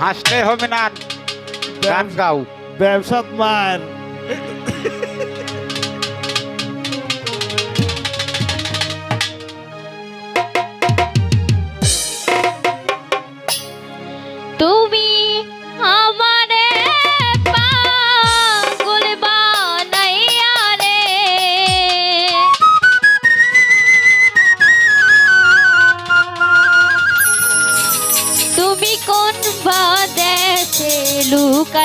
হাসতে হবে না। গান গাও। ব্যবসাত মার।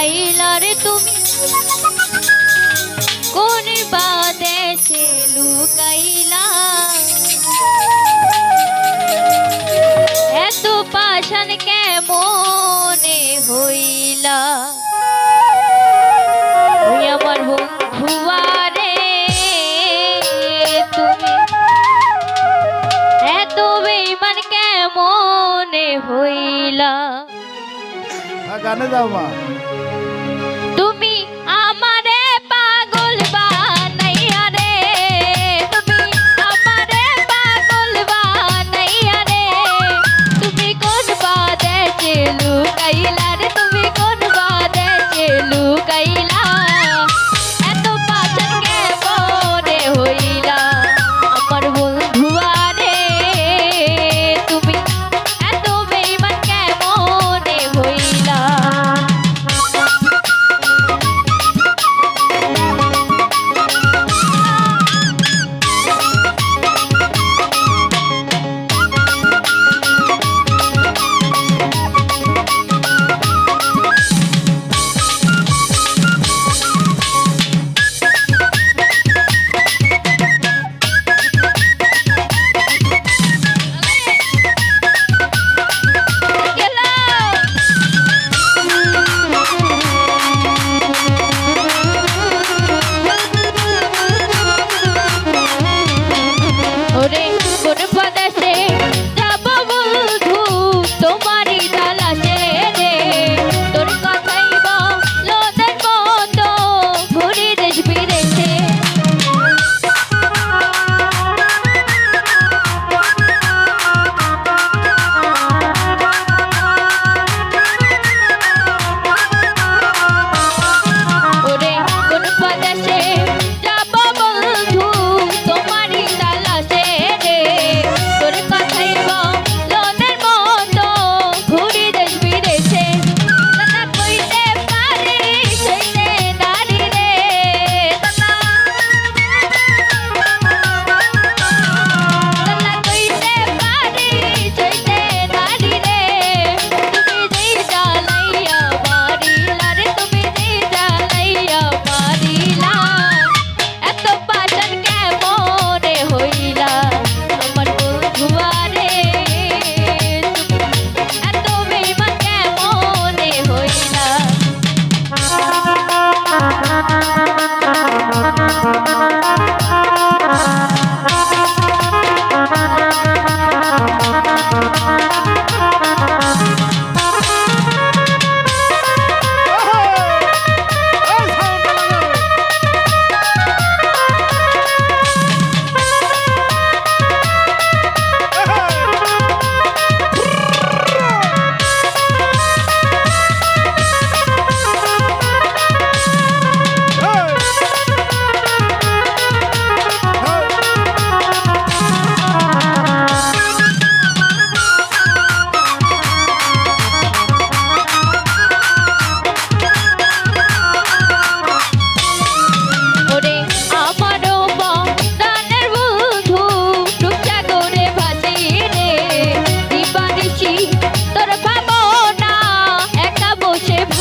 পাইলা তুমি? কোন বাদে বাদেশে লুকাইলা? এত পাশান কেমনে হইলা? আমার ভুয়া রে তুমি? এত বেইমান কেমনে হইলা? গানে পাগল বানাইয়া রে। তুমি আমারে পাগল বানাইয়া রে। তুমি কোন বাদে লুকাইলা রে? তুমি কোন বাদে লুকাই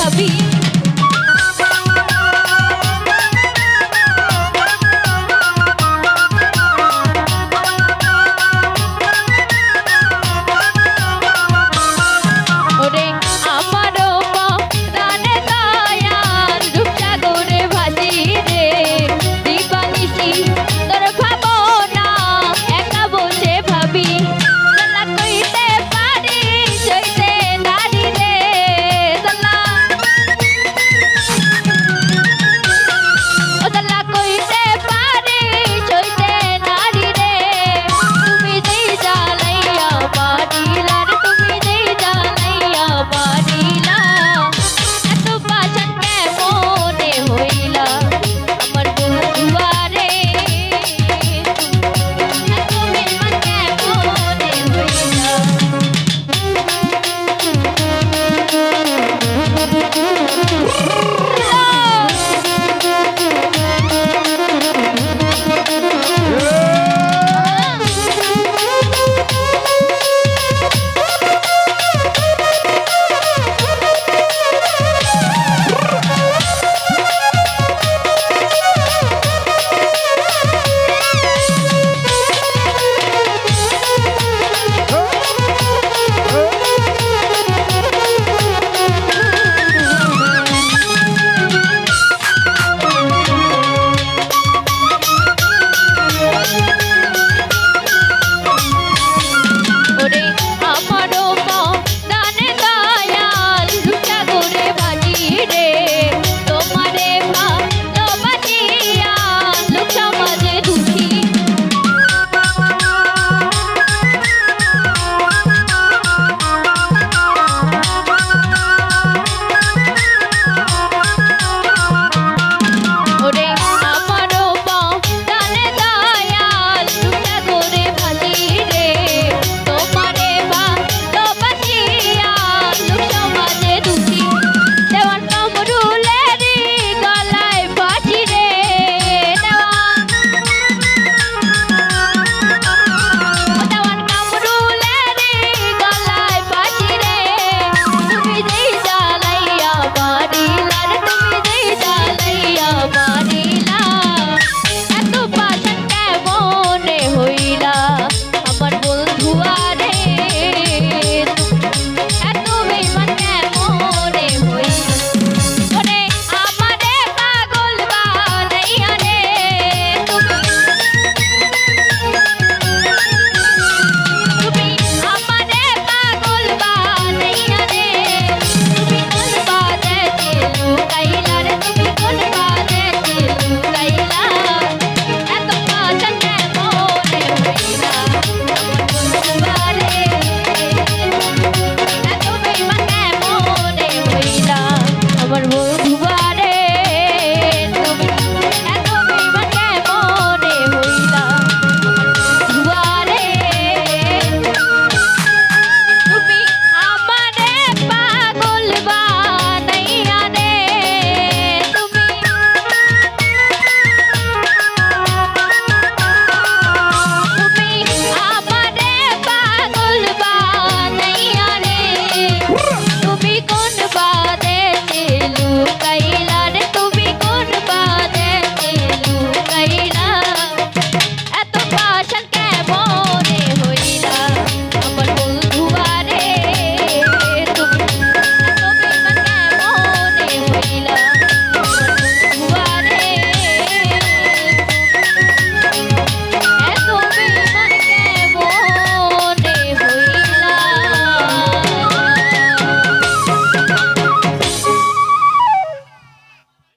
कभी